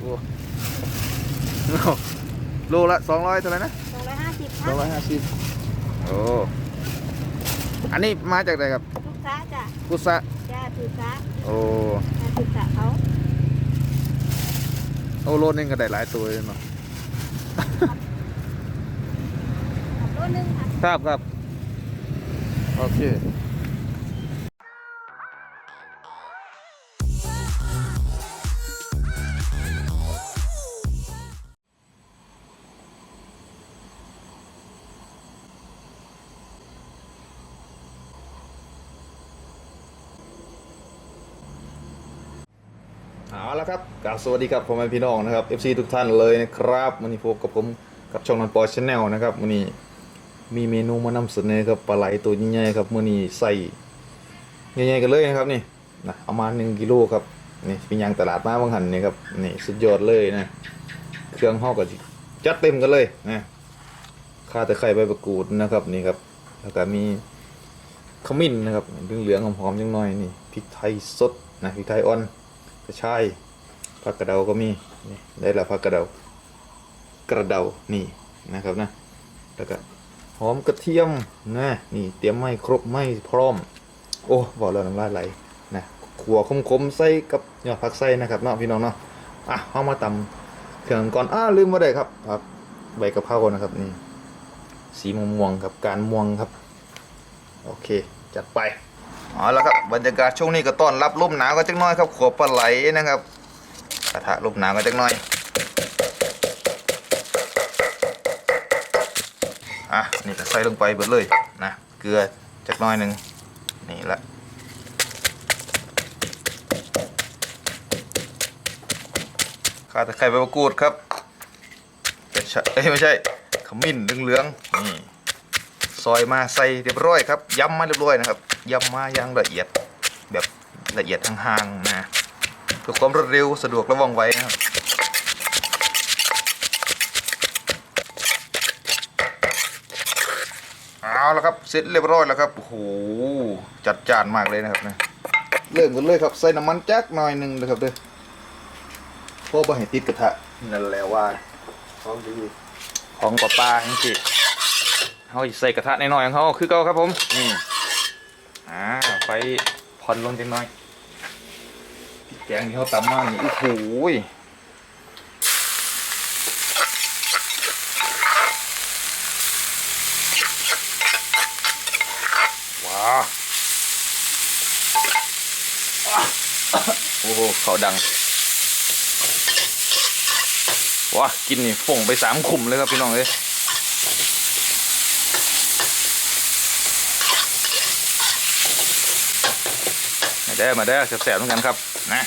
โอ้โลละสองร้อยเท่าไหร่นะสองร้อยห้าสิบคสรัอบงร้อยห้าสิบโอ้ อันนี้มาจากไหนครับลูกค้าจ้ะกุสะจ้าถือค้าโอ้จ้าถือค้าเขาโอ้โลนึงก็ได้หลายตัวเลยเนาะขับรถหนึงค่ะครับครับโอเค เอาละครับกาบสวัสดีครับพ่อแม่พี่น้องนะครับ FC ทุกท่านเลยนะครับวันนี้พบกับผมกับช่องนันปอชแนลนะครับวันนี้มีเมนูมานำเสนอครับปลาไหลตัวใหญ่ๆครับมื้อนี้ใส่ใหญ่ๆกันเลยนะครับนี่นะเอามา1กิโลครับนี่เป็นยางตลาดมาบางหันนี่ครับนี่สุดยอดเลยนะเครื่องห่อก็จัดเต็มกันเลยนะข้าแต่ไข่ใบประกูดนะครับนี่ครับแล้วก็มีขมิ้นนะครับเหลืองๆหอมๆจังหน่อยนี่พริกไทยสดนะพริกไทยอ่อนกระชาย ผักกระเดาก็มีนี่ได้ละผักกระเดากระเดานี่นะครับนะแล้วก็หอมกระเทียมนะนี่เตรียมไม่ครบไม่พร้อม โอ้บอกแล้วน้ำลายไหลนะขัวคมๆใส่กับยอดผักใส่นะครับเนาะพี่น้องเนาะอะเอามาตำเครื่องก่อนอ้าลืมมาได้ครับผักใบกะเพรานะครับนี่สีม่วงๆครับการม่วงครับโอเคจัดไปเอาละครับบรรยากาศช่วงนี้ก็ต้อนรับลมหนาวก็จักหน้อยครับขัวปลาไหลนะครับ กระทะลมหนาวก็จักหน้อยอะนี่ก็ใส่ลงไปเบิดเลยนะเกลือจักหน้อยหนึ่งนี่ละข้าตะไคร้ใบมะกรูดครับเป็ดชะเอ้ยไม่ใช่ขมิ้นเหลืองๆนี่ซอยมาใส่เรียบร้อยครับยำมาเรียบร้อยนะครับยำมาอย่างละเอียดแบบละเอียดห่างๆนะ เพื่อความรวดเร็วสะดวกและว่องไวนะครับเอาแล้วครับเสร็จเรียบร้อยแล้วครับโอ้โหจัดจานมากเลยนะครับนะเริ่มกันเลยครับใส่น้ำมันจักหน่อยหนึ่งนะครับเด้อเพราะบ่ให้ติดกระทะนั่นแหละว่าของดีของปลาปลาจริงๆเขาใส่กระทะน้อยๆของเขาคือเก่าครับผมนี่อ่าไฟผ่อนลงจังหน่อย กแกงที่เขาตำมานี่โอ้โหว้าวโอ้โหเขาดังว้ากินนี่ฝงไปสามขุมเลยครับพี่น้องเอ้ย มาได้อมาได้อแสบๆเหมือนกันครับนะ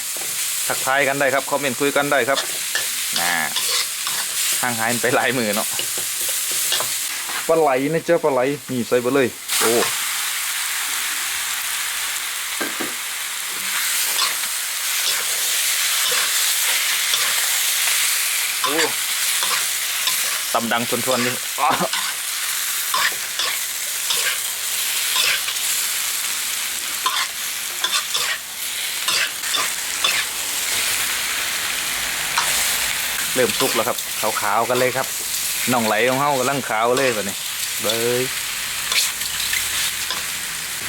ทักทายกันได้ครับคอมเมนต์คุยกันได้ครับนะห่างหายไปหลายมือเนาะปลาไหลนะเจ้าปลาไหลนี่ใส่ไปเลยโอ้ตำดังทวนๆนี่ เริ่มสุกแล้วครับขาวๆกันเลยครับน่องไหลของเฮากำลังขาวเลยแบบนี้เลย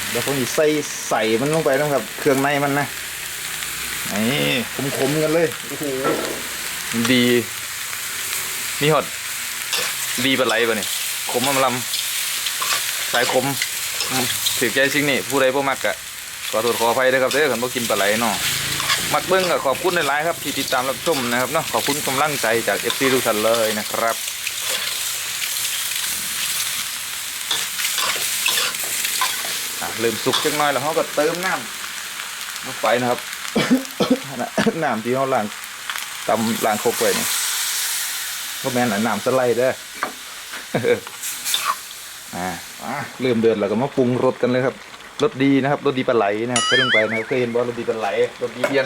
เดี๋ยวผมจะใส่ใส่มันลงไปนะครับ เครื่องในมันนะนี่ขมๆกันเลยโอ้โหดีมีหดดีปลาไหลปะเนี่ยขมมันลำสายขมอืมถือใจสิ่งนี้ผู้ใดบ่มักกะขอโทษขออภัยด้วยครับเด้อคันบ่กินปลาไหลเนาะ มักเบิ่งก็ขอบคุณหลายๆครับที่ติดตามรับชมนะครับเนาะขอบคุณกำลังใจจาก FC ทุกท่านเลยนะครับอะเริ่มสุกจังน้อยแล้วเขาก็เติมน้ำลงไปนะครับน้ำที่เขาล้างตำล้างโคกไว้นี่ก็แม่นนน้ำสไลด์เด้ออ่าเริ่มเดือดแล้วก็มาปรุงรสกันเลยครับ รสดีนะครับรสดีปลาไหลนะครับใส่ลงไปนะครับเคยเห็นบ่รสดีปลาไหลรสดีเบี้ยน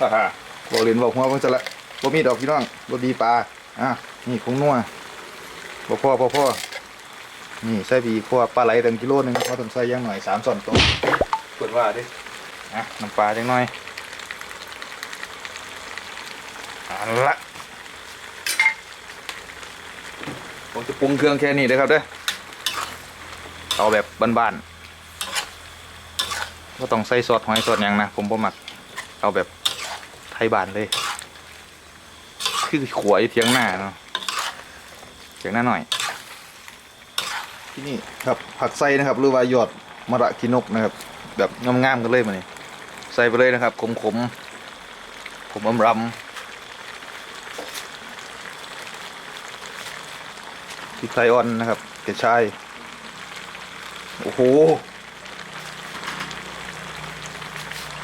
ฮ่าฮ่าบอกเรียนบอกหัวเพิ่งจะละบ่มีดอกพี่น้องรสดีปลาอะนี่คงนัวบ่พ่อบ่อพ่อนี่ใส่บีขวปลาไหลตั้งกิโลหนึงเขาต้องใส่ย่างหน่อยสามส่วนตรงเปิดว่าดิอะน้ำปลาจังหน่อยเอาละผมจะปรุงเครื่องแค่นี้เลยครับเด้อเอาแบบบ้านๆ ก็ต้องใส่ซอสหอยซอสหยังนะผมบ่มักเอาแบบไทยบ้านเลย คือขวอยู่เทียงหน้าเนาะเทียงหน้าหน่อย ที่นี่ครับผักไส้นะครับหรือว่ายอดมะระกินกนะครับ แบบงามๆกันเลยมาเนี่ยใส่ไปเลยนะครับ ขมๆขมอมรำพริกไทยอ่อนนะครับกระชายโอ้โห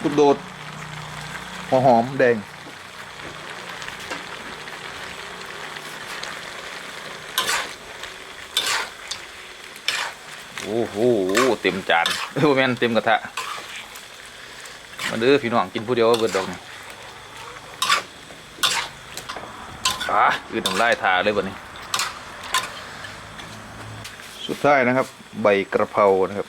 ลูกโดดหัวหอมแดง โอ้โหเต็มจานเอ้ยบ่แม่นเต็มกระทะมาเด้อพี่น้องกินผู้เดียวก็เบิดดอกนี่อะอืดน้ำลายทาเลยบัดนี้ สุดท้ายนะครับ ใบกระเพรานะครับ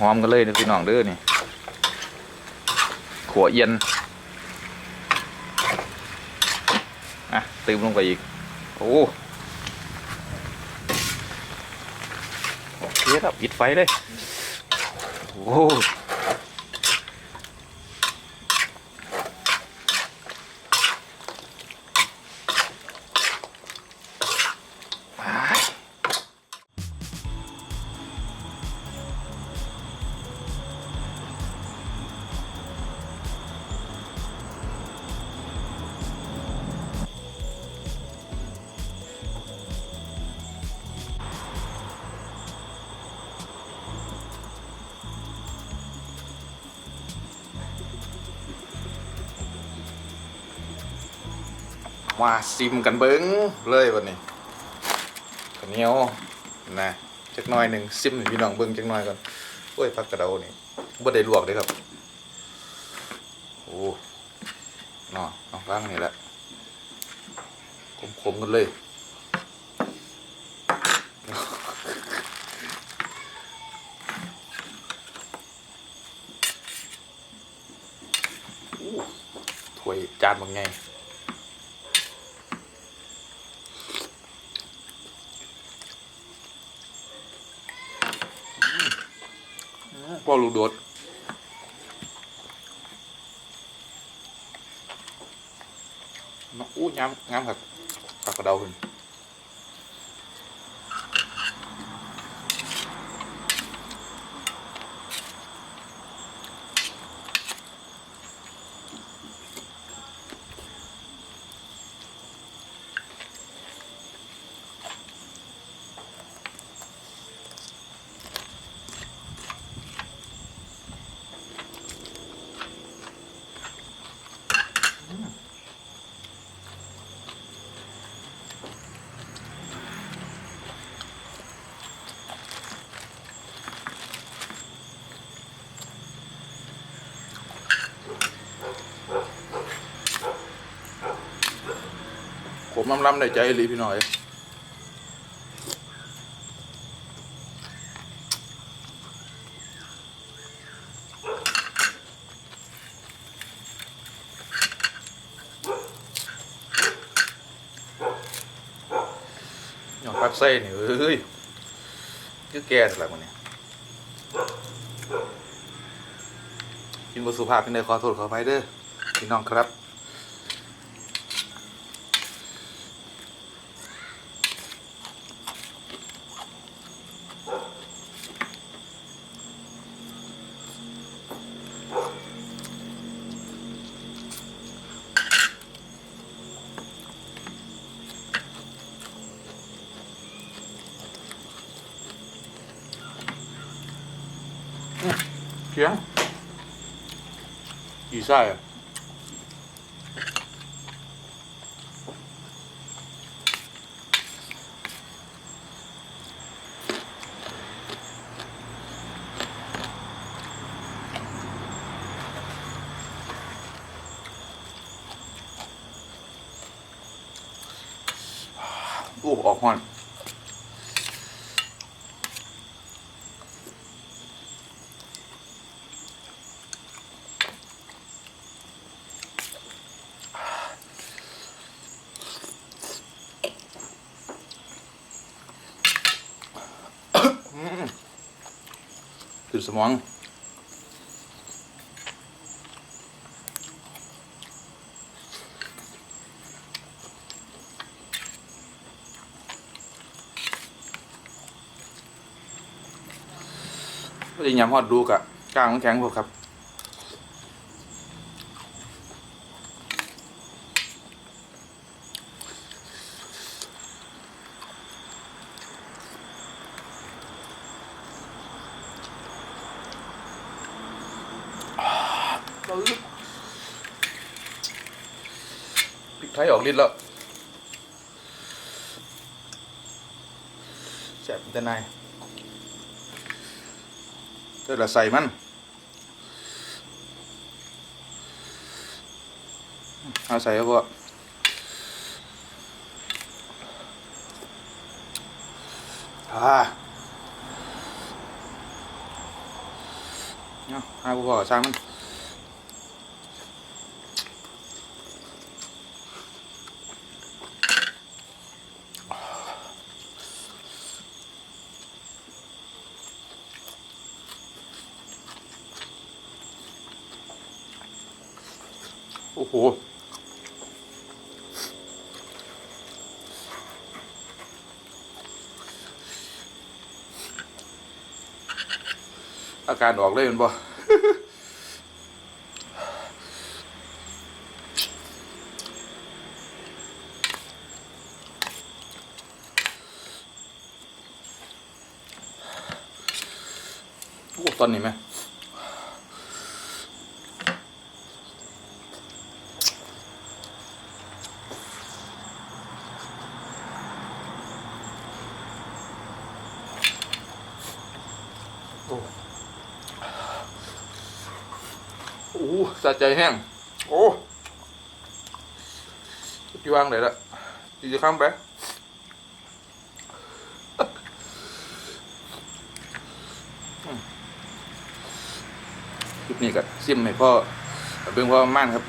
หอมๆกันเลยนะพี่น้องเด้อนี่ขัวเย็นอะเติมลงไปอีก โอ้โอเคครับปิดไฟเลย โอ้ มาซิมกันเบิ้งเลยวันนี้ข้าวเหนียวนะจักหน่อยหนึ่งซิมให้พี่น้องเบิ้งจักหน่อยก่อนโอ้ยผักกระเดานี่บ่ได้ลวกเด้ครับโอ้นอเอาล้างนี่แหละคมๆกันเลยถ้วยจานบางไง พ่อลูกโดดน้องอู้ย้ำย้ำครับผักกระเดาขึ้น ผมล้ำล้ำในใจลีพี่หน้อยยองพักไส้นี่เอ้ยคือแก่สลับมันเนี่ยกินบสุภาพพี่เนยขอโทษขออภัยเด้อพี่น้องครับ เขียง ขึ้นสมองก็จะยำฮอดดูกะกลางมันแข็งพวกครับ พริกไทยออกฤทธิ์แล้วแซ่บแต่นายเดี๋ยวเราใส่มันเอาใส่ครับพ่ออ่าเอาให้พ่อสร้างมัน อ้โหอาการออกเลยแมันบ่โอ้ตอนนี้ไหม โอ้โอ้สะใจแห้ง โอ้ที่วางไหนละจีจะข้ามไปอืมคลิปนี้ก็ซิมให้พ่อเบิ่งพ่อม่านครับ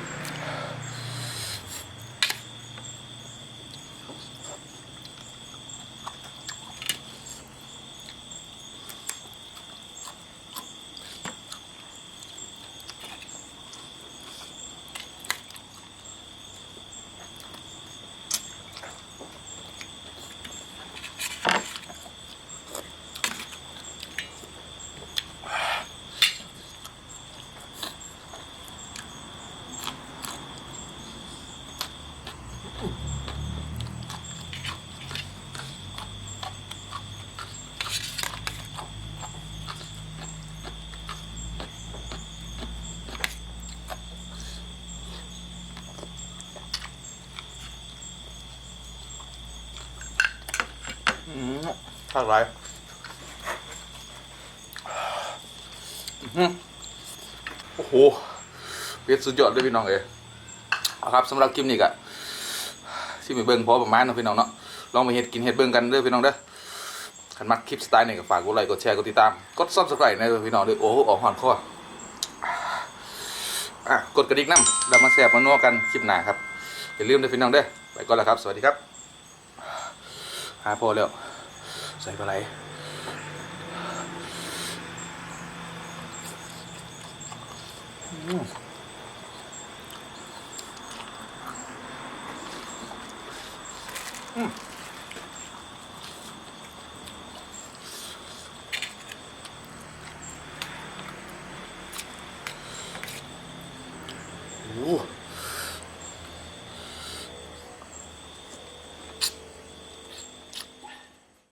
อืม ภาคไรอื้อหือโอ้โหเป็ดสุดยอดเลยพี่น้องเอ้ยเอาครับสำหรับคลิปนี้ก็ที่ไปเบิ่งพอประมาณเนาะพี่น้องเนาะลองไปเห็ดกินเห็ดเบิ่งกันเด้อพี่น้องเด้อขันมักคลิปสไตล์นี้ก็ฝากกดไลค์กดแชร์กดติดตามกด subscribe นะเด้อพี่น้องเด้อโอ้โหออกหอนคออะกดกระดิ่งน้ำแล้วมาแซ่บมานัวกันคลิปหน้าครับอย่าลืมเด้อพี่น้องเด้อไปก่อนแล้วครับ สวัสดีครับหาพอแล้ว ใส่ปลาไหลอืม